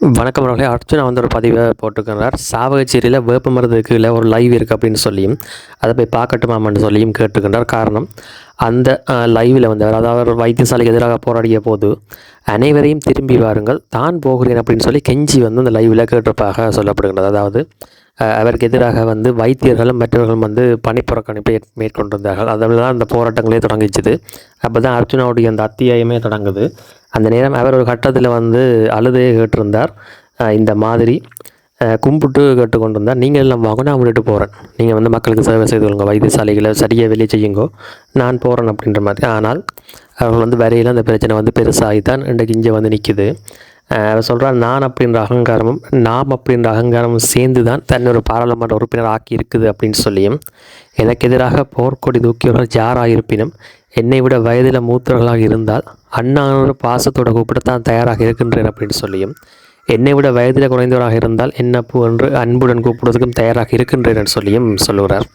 வணக்கம் அவர்களே. அர்ச்சனா வந்து ஒரு பதிவை போட்டுக்கிறார் சாவகச்சேரியில் வேப்ப மரத்துக்கு இல்லை ஒரு லைவ் இருக்குது அப்படின்னு சொல்லியும் அதை போய் பார்க்கட்டுமாமான்னு சொல்லியும் கேட்டுக்கின்றார் காரணம் அந்த லைவில் வந்து அவர் அதாவது அவர் வைத்தியசாலைக்கு எதிராக போராடிய போது அனைவரையும் திரும்பி வாருங்கள் தான் போகிறேன் அப்படின்னு சொல்லி கெஞ்சி வந்து அந்த லைவில் கேட்டிருப்பாக சொல்லப்படுகின்றது. அதாவது அவருக்கு எதிராக வந்து வைத்தியர்களும் மற்றவர்களும் வந்து பணிப்புறக்கணிப்பை மேற்கொண்டிருந்தார்கள். அதில் தான் அந்த போராட்டங்களே தொடங்கிச்சுது அப்போ தான் அர்ஜுனாவுடைய அந்த அத்தியாயமே தொடங்குது. அந்த நேரம் அவர் ஒரு கட்டத்தில் வந்து அழுதையே கேட்டிருந்தார். இந்த மாதிரி கும்பிட்டு கேட்டு கொண்டு கேட்டுக்கொண்டிருந்தார். நீங்கள் எல்லாம் வாங்க நான் விட்டுட்டு போகிறேன் நீங்கள் வந்து மக்களுக்கு சேவை செய்து கொள்ளுங்க. வைத்தியசாலைகளை சரியாக வெளியே செய்யுங்கோ. நான் போகிறேன் அப்படின்ற மாதிரி. ஆனால் அவர்கள் வந்து வரையில் அந்த பிரச்சனை வந்து பெருசாகி தான் இன்றைக்கு இங்கே வந்து நிற்குது அவர் சொல்கிறார் நான் அப்படின்ற அகங்காரமும் நாம் அப்படின்ற அகங்காரமும் சேர்ந்து தான் தன்னை ஒரு பாராளுமன்ற உறுப்பினர் ஆக்கி இருக்குது அப்படின்னு சொல்லியும் எனக்கு எதிராக போர்க்கொடி தூக்கியவர்கள் யாராக இருப்பினும் என்னை விட வயதில் மூத்தவர்களாக இருந்தால் அண்ணானோட பாசத்தோட கூப்பிட தான் தயாராக இருக்கின்றேன் அப்படின்னு சொல்லியும் என்னை விட வயதில் குறைந்தவராக இருந்தால் என்ன என்று அன்புடன் கூப்பிடுவதற்கும் தயாராக இருக்கின்றேன் என்று சொல்லியும் சொல்லுகிறார்.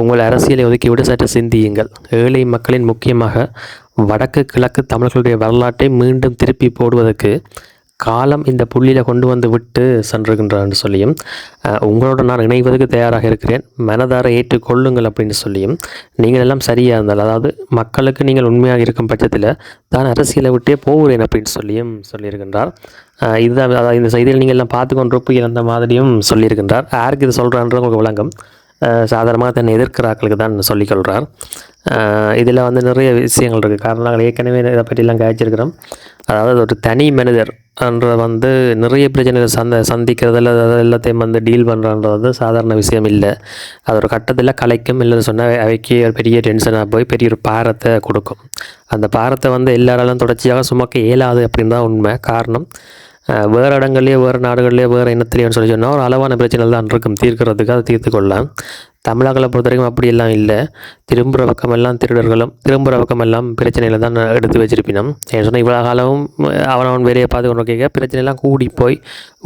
உங்கள் அரசியலை ஒதுக்கிவிட்டு சற்று சிந்தியுங்கள். ஏழை மக்களின் முக்கியமாக வடக்கு கிழக்கு தமிழர்களுடைய வரலாற்றை மீண்டும் திருப்பி போடுவதற்கு காலம் இந்த புள்ளியில் கொண்டு வந்து விட்டு சென்றிருக்கின்றான்னு சொல்லியும் உங்களோட நான் இணைவதற்கு தயாராக இருக்கிறேன். மனதார ஏற்றுக்கொள்ளுங்கள் அப்படின்னு சொல்லியும் நீங்கள் எல்லாம் சரியாக இருந்தால் அதாவது மக்களுக்கு நீங்கள் உண்மையாக இருக்கும் பட்சத்தில் தான் அரசியலை விட்டே போகிறேன் அப்படின்னு சொல்லியும் சொல்லியிருக்கின்றார். இதுதான் அதாவது இந்த செய்தியில் நீங்கள் எல்லாம் பார்த்து கொண்டிருப்பு இறந்த மாதிரியும் சொல்லியிருக்கின்றார். யாருக்கு இது சொல்கிறான்றது உங்களுக்கு விளங்கும். சாதாரணமாக தன்னை எதிர்க்கிறாக்களுக்கு தான் சொல்லிக்கொள்கிறார் இதில் வந்து நிறைய விஷயங்கள் இருக்குது காரணம் நாங்கள் ஏற்கனவே இதை பற்றிலாம் காய்ச்சிருக்கிறோம் அதாவது ஒரு தனி மனிதர் அன்றை வந்து நிறைய பிரச்சனைகள் சந்த சந்திக்கிறதில் அது எல்லாத்தையும் வந்து டீல் பண்ணுறன்றது வந்து சாதாரண விஷயம் இல்லை. அது ஒரு கட்டத்தில் கலைக்கும் இல்லைன்னு சொன்னால் அவைக்கு ஒரு பெரிய டென்ஷனாக போய் பெரிய ஒரு பாரத்தை கொடுக்கும். அந்த பாரத்தை வந்து எல்லாராலும் தொடர்ச்சியாக சுமக்க இயலாது அப்படின்னு தான் உண்மை. காரணம் வேறு இடங்கள்லேயே வேறு நாடுகள்லேயே வேறு இனத்துலேயோன்னு சொல்லி சொன்னால் ஒரு அளவான பிரச்சனை தான் இருக்கும் தீர்க்கிறதுக்கு அதை தீர்த்து கொள்ளலாம். தமிழர்களை பொறுத்த வரைக்கும் அப்படியெல்லாம் இல்லை. திரும்புகிற பக்கமெல்லாம் திருடர்களும் திரும்புகிற பக்கமெல்லாம் பிரச்சனையில் தான் எடுத்து வச்சிருப்பினோம். ஏன் சொன்னால் இவ்வளோ காலமும் அவன் அவன் வேலையை பார்த்து கொண்டு கேட்க பிரச்சனைலாம் கூடி போய்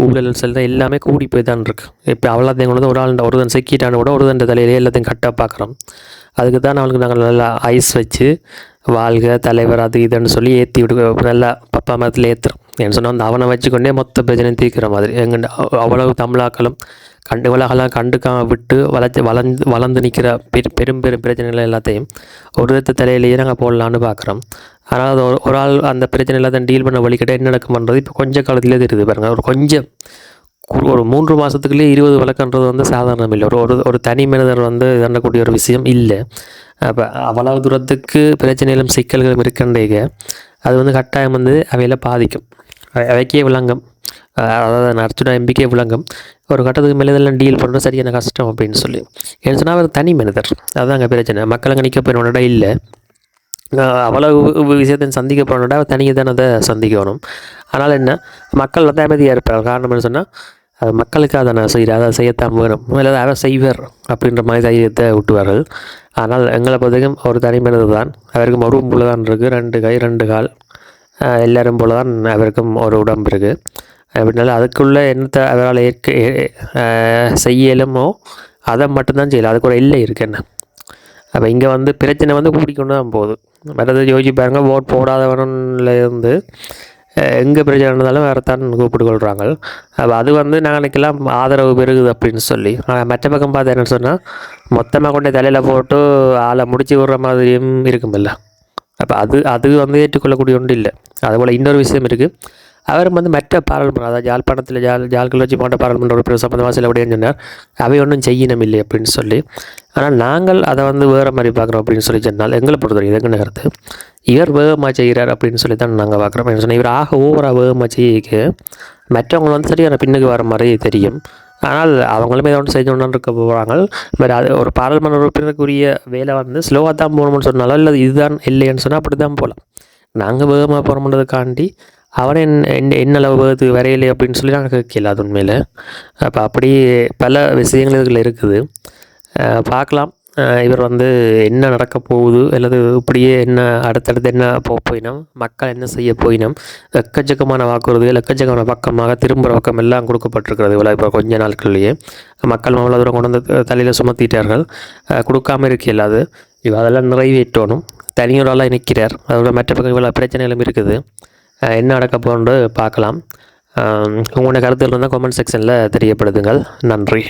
ஊழல் செல்ல எல்லாமே கூடி போய் தான் இருக்குது இப்போ அவ்வளோத்தையும் கொண்டு வந்து ஒரு ஆள் ஒருதன் சிக்கிட்டான்னு கூட ஒருதன் தலையிலே எல்லாத்தையும் கட்ட பார்க்குறோம். அதுக்கு தான் அவனுக்கு நாங்கள் நல்லா ஐஸ் வச்சு வாழ்க தலைவர் அது இதுன்னு சொல்லி ஏற்றி விடு நல்லா பப்பா மரத்தில் ஏற்றுறோம் ஏன்னு சொன்னால் வந்து அவனை வச்சுக்கொண்டே மொத்த பிரச்சனையும் தீர்க்கிற மாதிரி எங்க அவ்வளவு தமிழாக்களும் கண்டு உலகெல்லாம் கண்டுக்காம விட்டு வளர்ச்சி வளர்ந்து வளர்ந்து நிற்கிற பெரு பெரும் பெரும் பிரச்சனைகள் எல்லாத்தையும் ஒரு விதத்த தலையிலேயே நாங்கள் போடலான்னு பார்க்குறோம் ஆனால் அது ஒரு- ஒரு ஆள் அந்த பிரச்சனை எல்லாத்தையும் டீல் பண்ண வழிகிட்ட என்ன நடக்கும்ன்றது இப்போ கொஞ்சம் காலத்திலே தெரியுது பாருங்கள் ஒரு கொஞ்சம் ஒரு மூன்று மாதத்துக்குள்ளேயே இருபது வழக்குன்றது வந்து சாதாரணம் இல்லை ஒரு ஒரு ஒரு தனி மனிதர் வந்து தண்டக்கூடிய ஒரு விஷயம் இல்லை அப்போ அவ்வளவு தூரத்துக்கு பிரச்சனைகளும் சிக்கல்களும் இருக்கின்றீங்க அது வந்து கட்டாயம் வந்து அவையில் பாதிக்கும் அவைக்கே விளங்கும். அதாவது நடிச்சுட எம்பிக்கே விளங்கும். ஒரு கட்டத்துக்கு மேலே இதெல்லாம் டீல் பண்ணுறது சரியான கஷ்டம் அப்படின்னு சொல்லி. என்ன சொன்னால் அவர் தனி மனிதர். அதுதான் அங்கே பிரச்சனை. மக்கள் நிற்க போயினோட இல்லை. அவ்வளவு விஷயத்தை சந்திக்க போனோட அவர் தனியை தானே அதை சந்திக்கணும். ஆனால் என்ன? மக்கள் தான் அமைதியாக இருப்பார் காரணம் என்ன சொன்னால் அது மக்களுக்காக தானே செய்கிற அதை செய்யத்தான் வேணும். இல்லை அவர் செய்வர் அப்படின்ற மாதிரி தைரியத்தை விட்டுவார்கள் ஆனால் எங்களை பொறுத்தவரைக்கும் ஒரு தனி மனிதர் தான். அவருக்கும் ஒரு போல தான் இருக்குது ரெண்டு கை ரெண்டு கால். எல்லாரும் போல தான் அவருக்கும் ஒரு உடம்பு இருக்குது அப்படினால அதுக்குள்ளே என்னத்தை அவரால் ஏற்க செய்யலுமோ அதை மட்டும்தான் செய்யலாம். அதுக்கு ஒரு இல்லை இருக்கு என்ன? அப்போ இங்கே வந்து பிரச்சனை வந்து கூட்டிக்கொண்டு தான் போகுது. வேறு யோசிச்சு பாருங்கள் ஓட் போடாதவனில் இருந்து எங்கே பிரச்சனை இருந்தாலும் வேறு தான் கூப்பிட்டு கொள்கிறாங்க அப்போ அது வந்து நாளைக்கெல்லாம் ஆதரவு பெருகுது அப்படின்னு சொல்லி ஆனால் மற்ற பக்கம் பார்த்து என்ன சொன்னால் மொத்தமாக கொண்டு தலையில் போட்டு ஆளை முடிச்சு விடுற மாதிரியும் இருக்குமில்ல? அப்போ அது அது வந்து ஏற்றுக்கொள்ளக்கூடிய ஒன்று இல்லை. அதுபோல் இன்னொரு விஷயம் இருக்குது அவர் வந்து மற்ற பாராளுமன்றம் அதாவது யாழ்ப்பாணத்தில் ஜால் ஜாழ்கள் வச்சு போன்ற பாராளுமன்ற உறுப்பினர் சம்பந்தமாக சில அப்படின்னு சொன்னார். அவை ஒன்றும் செய்யணும் இல்லை அப்படின்னு சொல்லி. ஆனால் நாங்கள் அதை வந்து வேறு மாதிரி பார்க்குறோம் அப்படின்னு சொல்லி சொன்னால் எங்களை பொறுத்தவரைக்கும் எங்கள் கருத்து இவர் வேகமாக செய்கிறார் அப்படின்னு சொல்லி தான் நாங்கள் பார்க்குறோம். சொன்னால் இவர் ஆக ஓவராக வேகமாக செய்ய மற்றவங்க வந்து சரியான பின்னுக்கு வர மாதிரி தெரியும். ஆனால் அவங்களுமே ஏதோ ஒன்று செஞ்சு இருக்க போகிறாங்க பட் அது ஒரு பாராளுமன்ற உறுப்பினருக்குரிய வேலை வந்து ஸ்லோவாக தான் போகணும்னு சொன்னாலும் இல்லை இதுதான் இல்லைன்னு சொன்னால் அப்படி தான் போகலாம் நாங்கள் வேகமாக போகிறோம்ன்றதுக்காண்டி அவனை என்ன என்ன அளவு வேகத்துக்கு வரையலை அப்படின்னு சொல்லி நாங்கள் கேட்கல அது உண்மையில். அப்போ அப்படி பல விஷயங்கள் இதில் இருக்குது. பார்க்கலாம். இவர் வந்து என்ன நடக்க போகுது அல்லது இப்படியே என்ன அடுத்தடுத்து என்ன போக போயினோம்? மக்கள் என்ன செய்ய போயினோம்? எக்கச்சக்கமான வாக்குறுதிகள் எக்கச்சக்கமான பக்கமாக திரும்புகிற பக்கம் எல்லாம் கொடுக்கப்பட்டிருக்கிறது இவ்வளோ இப்போ கொஞ்ச நாட்கள்லேயே. மக்கள் அவ்வளோ தூரம் கொண்டு வந்து தலையில் சுமத்திட்டார்கள். கொடுக்காமல் கொடுக்காம இருக்கையில் அது. இவ அதெல்லாம் நிறைவேற்றணும். தனியோரெல்லாம் நிற்கிறார். அதோட மற்ற பக்கம் இவ்வளோ பிரச்சனைகளும் இருக்குது. என்ன நடக்க போகணுன்னு பார்க்கலாம். உங்களுடைய உங்களோட கருத்துகள் இருந்தால் கமெண்ட் செக்ஷனில் தெரியப்படுத்துங்கள். நன்றி.